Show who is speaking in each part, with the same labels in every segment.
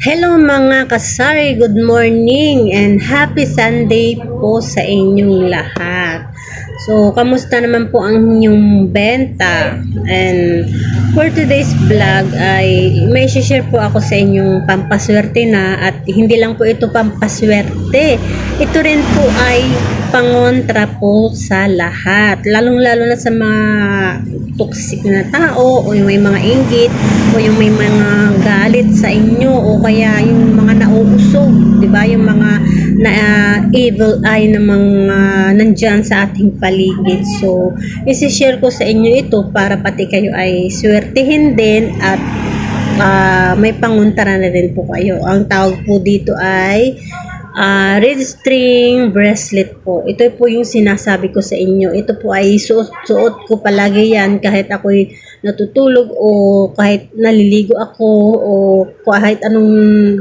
Speaker 1: Hello mga kasari, good morning and happy Sunday po sa inyong lahat. So, kamusta naman po ang inyong benta? And for today's vlog ay may share po ako sa inyong pampaswerte na at hindi lang po ito pampaswerte. Ito rin po ay pangontra po sa lahat. Lalong-lalo na sa mga toxic na tao o yung may mga inggit o yung may mga galit sa inyo o kaya yung mga nauusog, 'di ba? Yung mga na ah, evil eye na mga nandyan sa ating paligid. So, isi-share ko sa inyo ito para pati kayo ay swertihin din at ah, may panguntara na rin po kayo. Ang tawag po dito ay ah, red string bracelet po. Ito po yung sinasabi ko sa inyo. Ito po ay suot-suot ko palagi yan kahit ako'y natutulog o kahit naliligo ako o kahit anong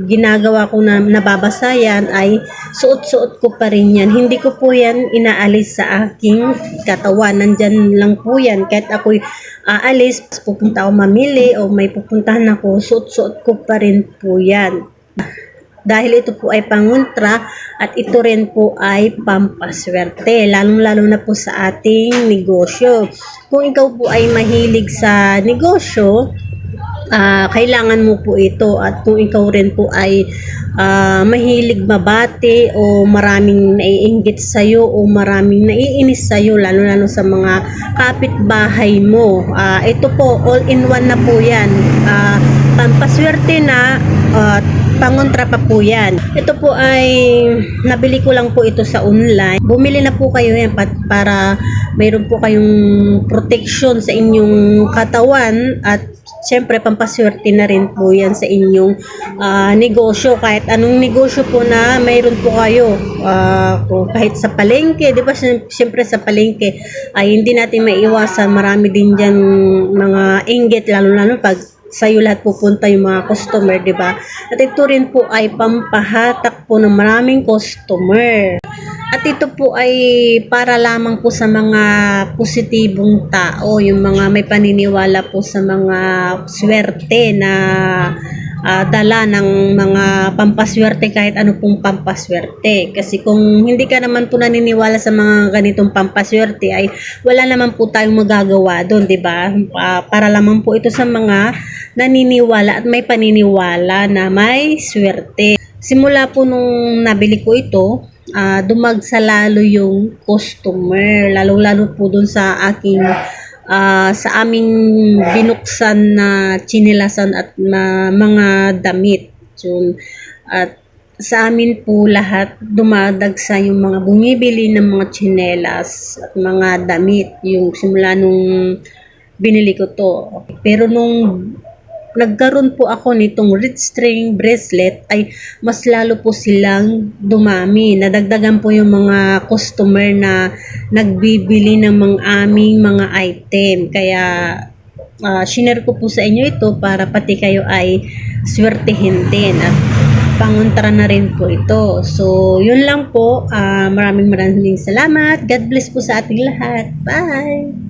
Speaker 1: ginagawa ko na nababasa yan ay suot-suot ko pa rin yan. Hindi ko po yan inaalis sa aking katawan. Nandyan lang po yan. Kahit ako'y aalis, pupunta ako mamili o may pupuntahan ako, suot-suot ko pa rin po yan dahil ito po ay pangontra at ito rin po ay pampaswerte, lalong-lalo na po sa ating negosyo. Kung ikaw po ay mahilig sa negosyo, ah, kailangan mo po ito at kung ikaw rin po ay ah, mahilig mabati o maraming naiinggit sa'yo o maraming naiinis sa'yo lalo-lalo sa mga kapitbahay mo Ah, ito po all in one na po yan Ah, pampaswerte na at pangontra pa po yan. Ito po ay nabili ko lang po ito sa online. Bumili na po kayo yan para mayroon po kayong protection sa inyong katawan at syempre pampaswerte na rin po yan sa inyong ah, negosyo. Kahit anong negosyo po na mayroon po kayo. Kung kahit sa palengke, di ba sy- syempre sa palengke ay hindi natin maiiwasan. Marami din dyan mga inggit lalo-lalo pag sa'yo lahat pupunta yung mga customer, di ba? At ito rin po ay pampahatak po ng maraming customer. At ito po ay para lamang po sa mga positibong tao, yung mga may paniniwala po sa mga swerte na ah, dala ng mga pampaswerte kahit ano pong pampaswerte. Kasi kung hindi ka naman po naniniwala sa mga ganitong pampaswerte ay wala naman po tayong magagawa doon, 'di ba? Pa- para lamang po ito sa mga naniniwala at may paniniwala na may swerte. Simula po nung nabili ko ito, ah, dumagsa lalo yung customer, lalo-lalo po dun sa aking ah, sa aming binuksan na chinilasan at na, mga damit. So, at sa amin po lahat dumadagsa yung mga bumibili ng mga chinelas at mga damit yung simula nung binili ko to. Pero nung nagkaroon po ako nitong red string bracelet ay mas lalo po silang dumami. Nadagdagan po yung mga customer na nagbibili ng mga aming mga item. Kaya uh, shinare ko po sa inyo ito para pati kayo ay swertihin din at pangontra na rin po ito. So, yun lang po. Ah, maraming maraming salamat. God bless po sa ating lahat. Bye!